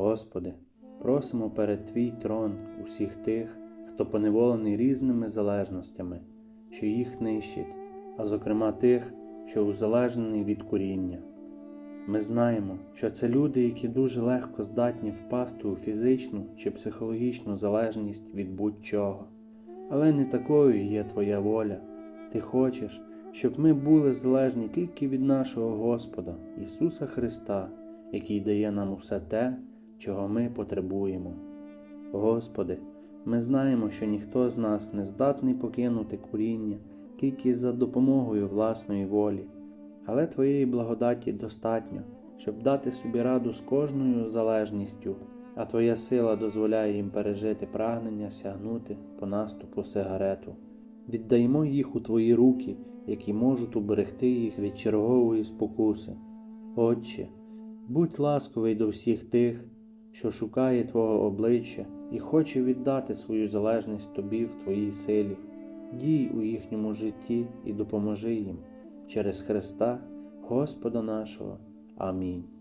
Господи, просимо перед Твій трон усіх тих, хто поневолений різними залежностями, що їх нищить, а зокрема тих, що узалежнений від куріння. Ми знаємо, що це люди, які дуже легко здатні впасти у фізичну чи психологічну залежність від будь-чого. Але не такою є Твоя воля. Ти хочеш, щоб ми були залежні тільки від нашого Господа Ісуса Христа, який дає нам усе те, чого ми потребуємо. Господи, ми знаємо, що ніхто з нас не здатний покинути куріння тільки за допомогою власної волі, але Твоєї благодаті достатньо, щоб дати собі раду з кожною залежністю, а Твоя сила дозволяє їм пережити прагнення сягнути по наступу сигарету. Віддаймо їх у Твої руки, які можуть уберегти їх від чергової спокуси. Отче, будь ласковий до всіх тих, що шукає Твого обличчя і хоче віддати свою залежність Тобі в Твоїй силі. Дій у їхньому житті і допоможи їм через Христа, Господа нашого. Амінь.